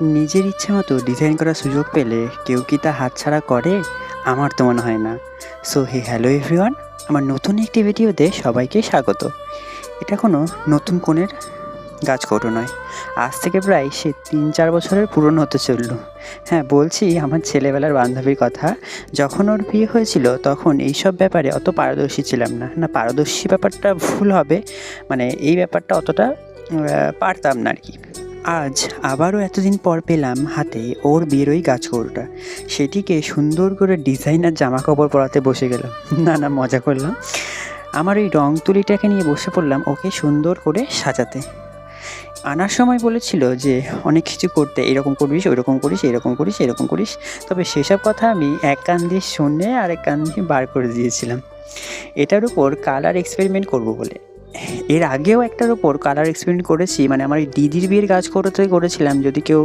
নিজের ইচ্ছে মতো ডিজাইন করার সুযোগ পেলে কেউ কি তা হাতছাড়া করে? আমার তো মনে হয় না। সো হে হ্যালো এভরিওয়ান আমার নতুন একটি ভিডিওতে সবাইকে স্বাগত। এটা কোনো নতুন কোণের গাছ কৌটো নয়। আজ থেকে প্রায় সে তিন চার বছরের পুরনো হতে চলল। হ্যাঁ বলছি আমার ছেলেবেলার বান্ধবীর কথা। যখন ওর বিয়ে হয়েছিল, তখন এইসব ব্যাপারে অত পারদর্শী ছিলাম না। না, পারদর্শী ব্যাপারটা ভুল হবে। মানে এই ব্যাপারটা অতটা পারতাম না আর কি। আজ আবারও এতদিন পর পেলাম হাতে ওর বিয়ের ওই গাছকৌড়টা সেটিকে সুন্দর করে ডিজাইনার জামা কাপড় পরাতে বসে গেলাম। না না, মজা করলাম। আমার ওই রং তুলিটাকে নিয়ে বসে পড়লাম ওকে সুন্দর করে সাজাতে। আনার সময় বলেছিল যে, অনেক কিছু করতে এরকম করিস ওইরকম করিস, এরকম করিস এরকম করিস। তবে সেসব কথা আমি এক কান দিয়ে শুনে আর এক কান দিয়ে বার করে দিয়েছিলাম। এটার উপর কালার এক্সপেরিমেন্ট করব বলে। এর আগেও একটার উপর কালার এক্সপেরিমেন্ট করেছি মানে আমার দিদির বিয়ের গাছ করতে করেছিলাম। যদি কেউ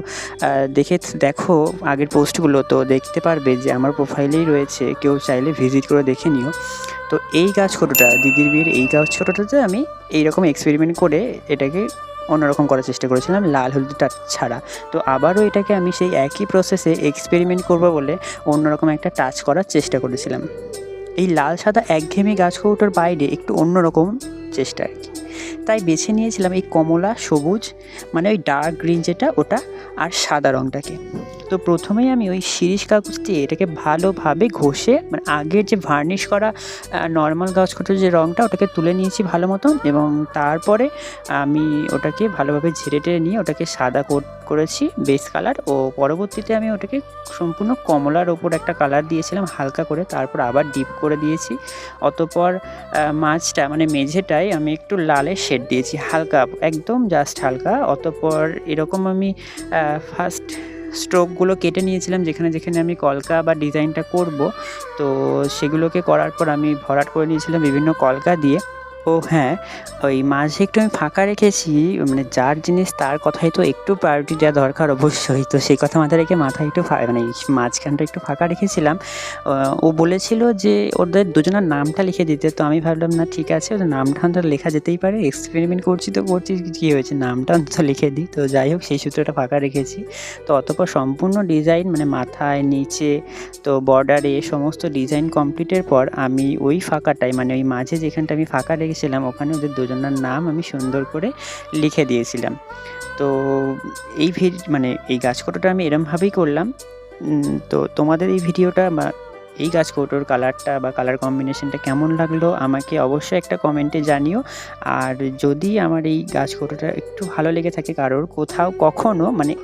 দেখে, দেখো আগের পোস্টগুলো তো দেখতে পারবে যে আমার প্রোফাইলেই রয়েছে। কেউ চাইলে ভিজিট করে দেখে নিও। তো এই গাছ কোটোটা দিদির বিয়ের এই গাছ ছোটোটাতে আমি এইরকম এক্সপেরিমেন্ট করে এটাকে অন্যরকম করার চেষ্টা করেছিলাম, লাল হলুদটা ছাড়া। তো আবারও এটাকে আমি সেই একই প্রসেসে এক্সপেরিমেন্ট করব বলে অন্যরকম একটা টাচ করার চেষ্টা করেছিলাম। এই লাল সাদা একঘেয়েমি গাছ কৌটোর বাইরে একটু অন্যরকম চেষ্টা আর কি। তাই বেছে নিয়েছিলাম এই কমলা, সবুজ মানে ওই ডার্ক গ্রিন যেটা, ওটা আর সাদা রঙটাকে তো প্রথমেই আমি ওই শিরিষ কাগজ দিয়ে এটাকে ভালোভাবে ঘষে মানে আগের যে ভার্নিশ করা নর্মাল গাছ কৌটোর যে রঙটা ওটাকে তুলে নিয়েছি ভালো মতন এবং তারপরে আমি ওটাকে ভালোভাবে ঝেড়ে টেড়ে নিয়ে ওটাকে সাদা করেছি বেস কালার ও পরবর্তীতে আমি ওটাকে সম্পূর্ণ কমলার ওপর একটা কালার দিয়েছিলাম, হালকা করে তারপর আবার ডিপ করে দিয়েছি। অতপর মাছটা মানে মেঝেটায় আমি একটু লালের শেড দিয়েছি, হালকা, একদম জাস্ট হালকা। অতপর এরকম আমি ফার্স্ট স্ট্রোকগুলো কেটে নিয়েছিলাম, যেখানে যেখানে আমি কলকা বা ডিজাইনটা করব। তো সেগুলোকে করার পর আমি ভরাট করে নিয়েছিলাম বিভিন্ন কলকা দিয়ে। ও হ্যাঁ ওই মাঝে একটু আমি ফাঁকা রেখেছি মানে যার জিনিস তার কথাই তো একটু প্রায়োরিটি দেওয়া দরকার অবশ্যই। তো সেই কথা মাথায় রেখে মাথায় একটু মানে মাঝখানটা একটু ফাঁকা রেখেছিলাম। ও বলেছিল যে ওদের দুজনের নামটা লিখে দিতে। তো আমি ভাবলাম, না, ঠিক আছে, ওদের নামটা অন্তত লেখা যেতেই পারে। এক্সপেরিমেন্ট করছি তো করছি, কী হয়েছে? নামটা অন্তত লিখে দিই। তো যাই হোক, সেই সূত্রটা ফাঁকা রেখেছি। তো অতপর সম্পূর্ণ ডিজাইন মানে মাথায়, নিচে, তো বর্ডারে সমস্ত ডিজাইন কমপ্লিটের পর আমি ওই ফাঁকাটায় মানে ওই মাঝে যেখানটা আমি ফাঁকা রেখেছিলাম ওখানে ওদের দুজনের নাম আমি সুন্দর করে লিখে দিয়েছিলাম। তো এই ভিড মানে এই গাছ কৌটোটা আমি এরমভাবেই করলাম। তো তোমাদের এই ভিডিওটা বা এই গাছ কৌটোর কালারটা বা কালার কম্বিনেশনটা কেমন লাগল আমাকে অবশ্যই একটা কমেন্টে জানিও। আর যদি আমার এই গাছ কৌটোটা একটু ভালো লেগে থাকে কারোর, কোথাও কখনো মানে